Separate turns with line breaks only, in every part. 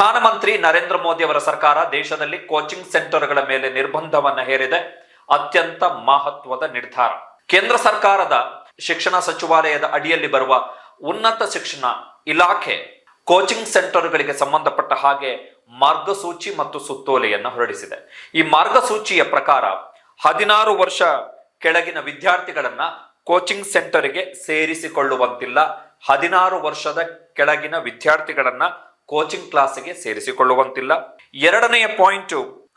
ಪ್ರಧಾನಮಂತ್ರಿ ನರೇಂದ್ರ ಮೋದಿ ಅವರ ಸರ್ಕಾರ ದೇಶದಲ್ಲಿ ಕೋಚಿಂಗ್ ಸೆಂಟರ್ಗಳ ಮೇಲೆ ನಿರ್ಬಂಧವನ್ನ ಹೇರಿದೆ. ಅತ್ಯಂತ ಮಹತ್ವದ ನಿರ್ಧಾರ. ಕೇಂದ್ರ ಸರ್ಕಾರದ ಶಿಕ್ಷಣ ಸಚಿವಾಲಯದ ಅಡಿಯಲ್ಲಿ ಬರುವ ಉನ್ನತ ಶಿಕ್ಷಣ ಇಲಾಖೆ ಕೋಚಿಂಗ್ ಸೆಂಟರ್ಗಳಿಗೆ ಸಂಬಂಧಪಟ್ಟ ಹಾಗೆ ಮಾರ್ಗಸೂಚಿ ಮತ್ತು ಸುತ್ತೋಲೆಯನ್ನು ಹೊರಡಿಸಿದೆ. ಈ ಮಾರ್ಗಸೂಚಿಯ ಪ್ರಕಾರ ಹದಿನಾರು ವರ್ಷ ಕೆಳಗಿನ ವಿದ್ಯಾರ್ಥಿಗಳನ್ನ ಕೋಚಿಂಗ್ ಸೆಂಟರ್ಗೆ ಸೇರಿಸಿಕೊಳ್ಳುವಂತಿಲ್ಲ. ಹದಿನಾರು ವರ್ಷದ ಕೆಳಗಿನ ವಿದ್ಯಾರ್ಥಿಗಳನ್ನ ಕೋಚಿಂಗ್ ಕ್ಲಾಸ್ಗೆ ಸೇರಿಸಿಕೊಳ್ಳುವಂತಿಲ್ಲ. ಎರಡನೆಯ ಪಾಯಿಂಟ್,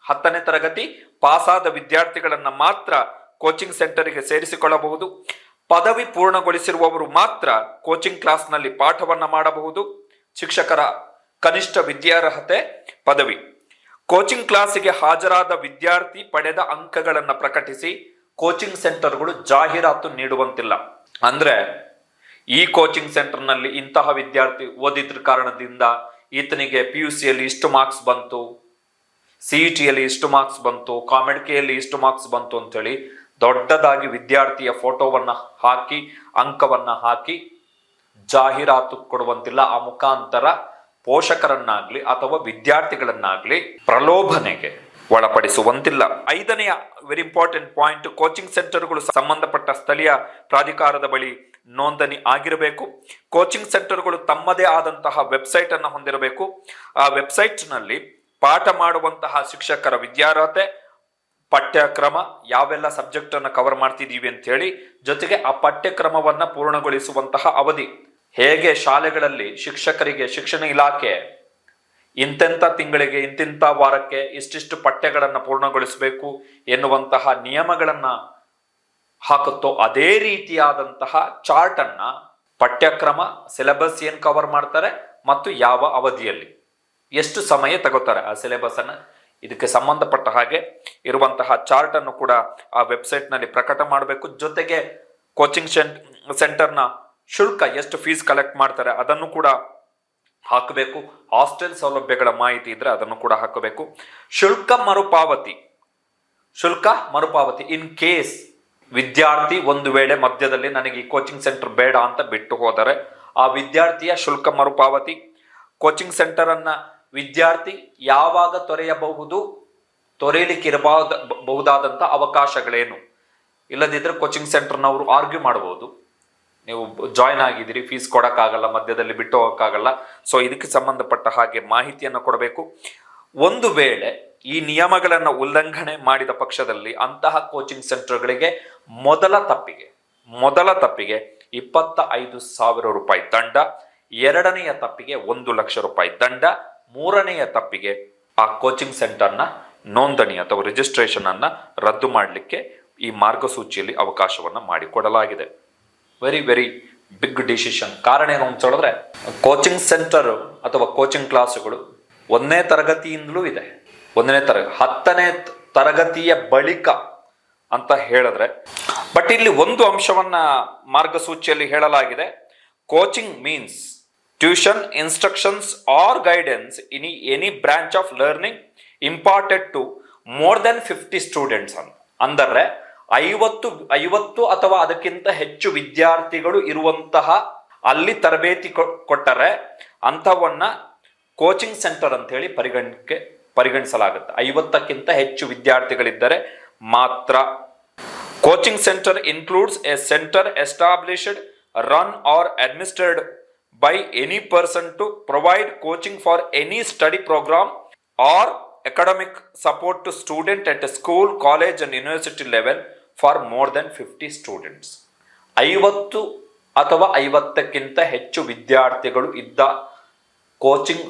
ಹತ್ತನೇ ತರಗತಿ, ಪಾಸಾದ ವಿದ್ಯಾರ್ಥಿಗಳನ್ನು ಮಾತ್ರ ಕೋಚಿಂಗ್ ಸೆಂಟರ್ಗೆ ಸೇರಿಸಿಕೊಳ್ಳಬಹುದು. ಪದವಿ ಪೂರ್ಣಗೊಳಿಸಿರುವವರು ಮಾತ್ರ ಕೋಚಿಂಗ್ ಕ್ಲಾಸ್ನಲ್ಲಿ ಪಾಠವನ್ನ ಮಾಡಬಹುದು. ಶಿಕ್ಷಕರ ಕನಿಷ್ಠ ವಿದ್ಯಾರ್ಹತೆ ಪದವಿ. ಕೋಚಿಂಗ್ ಕ್ಲಾಸಿಗೆ ಹಾಜರಾದ ವಿದ್ಯಾರ್ಥಿ ಪಡೆದ ಅಂಕಗಳನ್ನು ಪ್ರಕಟಿಸಿ ಕೋಚಿಂಗ್ ಸೆಂಟರ್ಗಳು ಜಾಹೀರಾತು ನೀಡುವಂತಿಲ್ಲ. ಅಂದ್ರೆ ಈ ಕೋಚಿಂಗ್ ಸೆಂಟರ್ನಲ್ಲಿ ಇಂತಹ ವಿದ್ಯಾರ್ಥಿ ಓದಿದ್ರ ಕಾರಣದಿಂದ ಈತನಿಗೆ ಪಿ ಯು ಸಿಯಲ್ಲಿ ಇಷ್ಟು ಮಾರ್ಕ್ಸ್ ಬಂತು ಸಿ ಇ ಟಿಯಲ್ಲಿ ಇಷ್ಟು ಮಾರ್ಕ್ಸ್ ಬಂತು ಕಾಮೆಡ್ಕೆಯಲ್ಲಿ ಇಷ್ಟು ಮಾರ್ಕ್ಸ್ ಬಂತು ಅಂತೇಳಿ ದೊಡ್ಡದಾಗಿ ವಿದ್ಯಾರ್ಥಿಯ ಫೋಟೋವನ್ನು ಹಾಕಿ, ಅಂಕವನ್ನು ಹಾಕಿ ಜಾಹೀರಾತು ಕೊಡುವಂತಿಲ್ಲ. ಆ ಮುಖಾಂತರ ಪೋಷಕರನ್ನಾಗ್ಲಿ ಅಥವಾ ವಿದ್ಯಾರ್ಥಿಗಳನ್ನಾಗ್ಲಿ ಪ್ರಲೋಭನೆಗೆ ಒಳಪಡಿಸುವಂತಿಲ್ಲ. ಐದನೆಯ ವೆರಿ ಇಂಪಾರ್ಟೆಂಟ್ ಪಾಯಿಂಟ್ ಕೋಚಿಂಗ್ ಸೆಂಟರ್ಗಳು ಸಂಬಂಧಪಟ್ಟ ಸ್ಥಳೀಯ ಪ್ರಾಧಿಕಾರದ ಬಳಿ ನೋಂದಣಿ ಆಗಿರಬೇಕು. ಕೋಚಿಂಗ್ ಸೆಂಟರ್ಗಳು ತಮ್ಮದೇ ಆದಂತಹ ವೆಬ್ಸೈಟ್ ಅನ್ನು ಹೊಂದಿರಬೇಕು. ಆ ವೆಬ್ಸೈಟ್ನಲ್ಲಿ ಪಾಠ ಮಾಡುವಂತಹ ಶಿಕ್ಷಕರ ವಿದ್ಯಾರ್ಹತೆ, ಪಠ್ಯಕ್ರಮ, ಯಾವೆಲ್ಲ ಸಬ್ಜೆಕ್ಟ್ ಅನ್ನು ಕವರ್ ಮಾಡ್ತಿದ್ದೀವಿ ಅಂತ ಹೇಳಿ ಜೊತೆಗೆ ಆ ಪಠ್ಯಕ್ರಮವನ್ನ ಪೂರ್ಣಗೊಳಿಸುವಂತಹ ಅವಧಿ. ಹೇಗೆ ಶಾಲೆಗಳಲ್ಲಿ ಶಿಕ್ಷಕರಿಗೆ ಶಿಕ್ಷಣ ಇಲಾಖೆ ಇಂತೆಂಥ ತಿಂಗಳಿಗೆ ಇಂತಿಂಥ ವಾರಕ್ಕೆ ಇಷ್ಟಿಷ್ಟು ಪಠ್ಯಗಳನ್ನು ಪೂರ್ಣಗೊಳಿಸಬೇಕು ಎನ್ನುವಂತಹ ನಿಯಮಗಳನ್ನ ಹಾಕುತ್ತೋ ಅದೇ ರೀತಿಯಾದಂತಹ ಚಾರ್ಟ್ ಅನ್ನ ಪಠ್ಯಕ್ರಮ, ಸಿಲೆಬಸ್ ಏನ್ ಕವರ್ ಮಾಡ್ತಾರೆ ಮತ್ತು ಯಾವ ಅವಧಿಯಲ್ಲಿ? ಎಷ್ಟು ಸಮಯ ತಗೋತಾರೆ ಆ ಸಿಲೆಬಸ್ ಅನ್ನ? ಇದಕ್ಕೆ ಸಂಬಂಧಪಟ್ಟ ಹಾಗೆ ಇರುವಂತಹ ಚಾರ್ಟ್ ಅನ್ನು ಕೂಡ ಆ ವೆಬ್ಸೈಟ್ನಲ್ಲಿ ಪ್ರಕಟ ಮಾಡಬೇಕು. ಜೊತೆಗೆ ಕೋಚಿಂಗ್ ಸೆಂಟರ್ನ ಶುಲ್ಕ ಎಷ್ಟು ಫೀಸ್ ಕಲೆಕ್ಟ್ ಮಾಡ್ತಾರೆ ಅದನ್ನು ಕೂಡ ಹಾಕಬೇಕು. ಹಾಸ್ಟೆಲ್ ಸೌಲಭ್ಯಗಳ ಮಾಹಿತಿ ಇದ್ರೆ ಅದನ್ನು ಕೂಡ ಹಾಕಬೇಕು. ಶುಲ್ಕ ಮರುಪಾವತಿ. ಶುಲ್ಕ ಮರುಪಾವತಿ. ಇನ್ ಕೇಸ್ ವಿದ್ಯಾರ್ಥಿ ಒಂದು ವೇಳೆ ಮಧ್ಯದಲ್ಲಿ ನನಗೆ ಈ ಕೋಚಿಂಗ್ ಸೆಂಟರ್ ಬೇಡ ಅಂತ ಬಿಟ್ಟು ಹೋದರೆ ಆ ವಿದ್ಯಾರ್ಥಿಯ ಶುಲ್ಕ ಮರುಪಾವತಿ. ಕೋಚಿಂಗ್ ಸೆಂಟರ್ ಅನ್ನ ವಿದ್ಯಾರ್ಥಿ ಯಾವಾಗ ತೊರೆಯಬಹುದು ತೊರೆಯಲಿಕ್ಕೆ ಇರಬಹುದ ಬಹುದಾದಂಥ ಅವಕಾಶಗಳೇನು? ಇಲ್ಲದಿದ್ದರೆ ಕೋಚಿಂಗ್ ಸೆಂಟರ್ನವರು ಆರ್ಗ್ಯೂ ಮಾಡಬಹುದು ನೀವು ಜಾಯ್ನ್ ಆಗಿದ್ದೀರಿ ಫೀಸ್ ಕೊಡೋಕ್ಕಾಗಲ್ಲ, ಮಧ್ಯದಲ್ಲಿ ಬಿಟ್ಟು ಹೋಗೋಕ್ಕಾಗಲ್ಲ. ಸೊ ಇದಕ್ಕೆ ಸಂಬಂಧಪಟ್ಟ ಹಾಗೆ ಮಾಹಿತಿಯನ್ನು ಕೊಡಬೇಕು. ಒಂದು ವೇಳೆ ಈ ನಿಯಮಗಳನ್ನು ಉಲ್ಲಂಘನೆ ಮಾಡಿದ ಪಕ್ಷದಲ್ಲಿ ಅಂತಹ ಕೋಚಿಂಗ್ ಸೆಂಟರ್ಗಳಿಗೆ ಮೊದಲ ತಪ್ಪಿಗೆ ಮೊದಲ ತಪ್ಪಿಗೆ ಇಪ್ಪತ್ತ ಐದು ಸಾವಿರ ರೂಪಾಯಿ ದಂಡ, ಎರಡನೆಯ ತಪ್ಪಿಗೆ ಒಂದು ಲಕ್ಷ ರೂಪಾಯಿ ದಂಡ, ಮೂರನೆಯ ತಪ್ಪಿಗೆ ಆ ಕೋಚಿಂಗ್ ಸೆಂಟರ್ನ ನೋಂದಣಿ ಅಥವಾ ರಿಜಿಸ್ಟ್ರೇಷನ್ ಅನ್ನ ರದ್ದು ಮಾಡಲಿಕ್ಕೆ ಈ ಮಾರ್ಗಸೂಚಿಯಲ್ಲಿ ಅವಕಾಶವನ್ನು ಮಾಡಿಕೊಡಲಾಗಿದೆ. ವೆರಿ ವೆರಿ ಬಿಗ್ ಡಿಸಿಷನ್ ಕಾರಣ ಏನು ಅಂತ ಹೇಳಿದ್ರೆ ಕೋಚಿಂಗ್ ಸೆಂಟರ್ ಅಥವಾ ಕೋಚಿಂಗ್ ಕ್ಲಾಸುಗಳು ಒಂದನೇ ತರಗತಿಯಿಂದಲೂ ಇದೆ. ಒಂದನೇ ತರಗ ಹತ್ತನೇ ತರಗತಿಯ ಬಳಿಕ ಅಂತ ಹೇಳಿದ್ರೆ ಬಟ್ ಇಲ್ಲಿ ಒಂದು ಅಂಶವನ್ನ ಮಾರ್ಗಸೂಚಿಯಲ್ಲಿ ಹೇಳಲಾಗಿದೆ. Coaching means tuition instructions or guidance in any branch of learning imparted to more than fifty students ಅಂತ. ಅಂದರೆ ಐವತ್ತು ಐವತ್ತು ಅಥವಾ ಅದಕ್ಕಿಂತ ಹೆಚ್ಚು ವಿದ್ಯಾರ್ಥಿಗಳು ಇರುವಂತಹ ಅಲ್ಲಿ ತರಬೇತಿ ಕೊಟ್ಟರೆ ಅಂಥವನ್ನ ಕೋಚಿಂಗ್ ಸೆಂಟರ್ ಅಂತ ಹೇಳಿ ಪರಿಗಣಕ್ಕೆ ಪರಿಗಣಿಸಲಾಗುತ್ತೆ. ಐವತ್ತಕ್ಕಿಂತ ಹೆಚ್ಚು ವಿದ್ಯಾರ್ಥಿಗಳಿದ್ದರೆ ಮಾತ್ರ. Coaching centre includes a centre established run or administered by any person to provide coaching for any study programme or academic support to student at school college and university level for more than fifty students ಐವತ್ತು ಅಥವಾ ಐವತ್ತಕ್ಕಿಂತ ಹೆಚ್ಚು ವಿದ್ಯಾರ್ಥಿಗಳು ಇದ್ದ coaching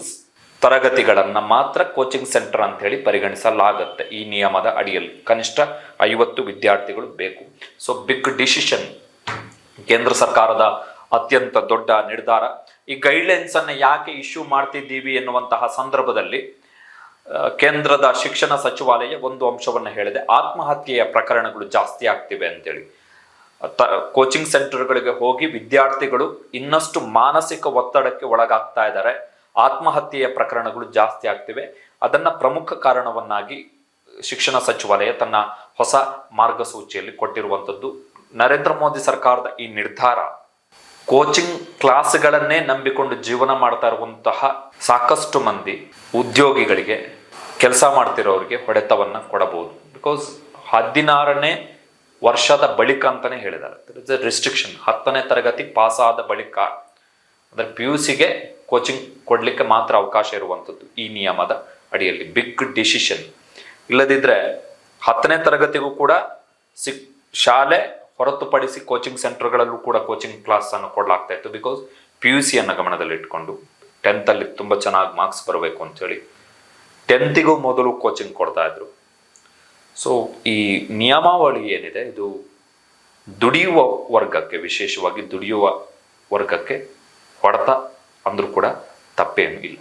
ತರಗತಿಗಳನ್ನು ಮಾತ್ರ coaching centre ಅಂತ ಹೇಳಿ ಪರಿಗಣಿಸಲಾಗುತ್ತೆ ಈ ನಿಯಮದ ಅಡಿಯಲ್ಲಿ. ಕನಿಷ್ಠ ಐವತ್ತು ವಿದ್ಯಾರ್ಥಿಗಳು ಬೇಕು. ಸೊ ಬಿಗ್ ಡಿಸಿಷನ್ ಕೇಂದ್ರ ಸರ್ಕಾರದ ಅತ್ಯಂತ ದೊಡ್ಡ ನಿರ್ಧಾರ. ಈ ಗೈಡ್ಲೈನ್ಸ್ ಅನ್ನು ಯಾಕೆ ಇಶ್ಯೂ ಮಾಡ್ತಿದ್ದೀವಿ ಎನ್ನುವಂತಹ ಸಂದರ್ಭದಲ್ಲಿ ಕೇಂದ್ರದ ಶಿಕ್ಷಣ ಸಚಿವಾಲಯ ಒಂದು ಅಂಶವನ್ನು ಹೇಳಿದೆ. ಆತ್ಮಹತ್ಯೆಯ ಪ್ರಕರಣಗಳು ಜಾಸ್ತಿ ಆಗ್ತಿವೆ ಅಂತೇಳಿ. ತ ಕೋಚಿಂಗ್ ಸೆಂಟರ್ಗಳಿಗೆ ಹೋಗಿ ವಿದ್ಯಾರ್ಥಿಗಳು ಇನ್ನಷ್ಟು ಮಾನಸಿಕ ಒತ್ತಡಕ್ಕೆ ಒಳಗಾಗ್ತಾ ಇದ್ದಾರೆ. ಆತ್ಮಹತ್ಯೆಯ ಪ್ರಕರಣಗಳು ಜಾಸ್ತಿ ಆಗ್ತಿವೆ. ಅದನ್ನ ಪ್ರಮುಖ ಕಾರಣವನ್ನಾಗಿ ಶಿಕ್ಷಣ ಸಚಿವಾಲಯ ತನ್ನ ಹೊಸ ಮಾರ್ಗಸೂಚಿಯಲ್ಲಿ ಕೊಟ್ಟಿರುವಂಥದ್ದು. ನರೇಂದ್ರ ಮೋದಿ ಸರ್ಕಾರದ ಈ ನಿರ್ಧಾರ ಕೋಚಿಂಗ್ ಕ್ಲಾಸ್ಗಳನ್ನೇ ನಂಬಿಕೊಂಡು ಜೀವನ ಮಾಡ್ತಾ ಇರುವಂತಹ ಸಾಕಷ್ಟು ಮಂದಿ ಉದ್ಯೋಗಿಗಳಿಗೆ ಕೆಲಸ ಮಾಡ್ತಿರೋರಿಗೆ ಹೊಡೆತವನ್ನು ಕೊಡಬಹುದು. ಬಿಕಾಸ್ ಹದಿನಾರನೇ ವರ್ಷದ ಬಳಿಕ ಅಂತಾನೆ ಹೇಳಿದ್ದಾರೆ. ರಿಸ್ಟ್ರಿಕ್ಷನ್ ಹತ್ತನೇ ತರಗತಿ ಪಾಸ್ ಆದ ಬಳಿಕ. ಅಂದರೆ ಪಿ ಯು ಸಿಗೆ ಕೋಚಿಂಗ್ ಕೊಡಲಿಕ್ಕೆ ಮಾತ್ರ ಅವಕಾಶ ಇರುವಂಥದ್ದು ಈ ನಿಯಮದ ಅಡಿಯಲ್ಲಿ. ಬಿಗ್ ಡಿಸಿಷನ್ ಇಲ್ಲದಿದ್ದರೆ ಹತ್ತನೇ ತರಗತಿಗೂ ಕೂಡ ಸಿಕ್ ಶಾಲೆ ಹೊರತುಪಡಿಸಿ ಕೋಚಿಂಗ್ ಸೆಂಟರ್ಗಳಲ್ಲೂ ಕೂಡ ಕೋಚಿಂಗ್ ಕ್ಲಾಸ್ ಅನ್ನು ಕೊಡಲಾಗ್ತಾ ಇತ್ತು. ಬಿಕಾಸ್ ಪಿ ಯು ಸಿಯನ್ನು ಗಮನದಲ್ಲಿ ಇಟ್ಕೊಂಡು ಟೆಂತ್ ಅಲ್ಲಿ ತುಂಬಾ ಚೆನ್ನಾಗಿ ಮಾರ್ಕ್ಸ್ ಬರಬೇಕು ಅಂತೇಳಿ ಟೆಂತಿಗೂ ಮೊದಲು ಕೋಚಿಂಗ್ ಕೊಡ್ತಾ ಇದ್ರು. ಸೊ ಈ ನಿಯಮಾವಳಿ ಏನಿದೆ? ಇದು ದುಡಿಯುವ ವರ್ಗಕ್ಕೆ, ವಿಶೇಷವಾಗಿ ದುಡಿಯುವ ವರ್ಗಕ್ಕೆ ಹೊಡೆತ ಅಂದ್ರೂ ಕೂಡ ತಪ್ಪೇನು ಇಲ್ಲ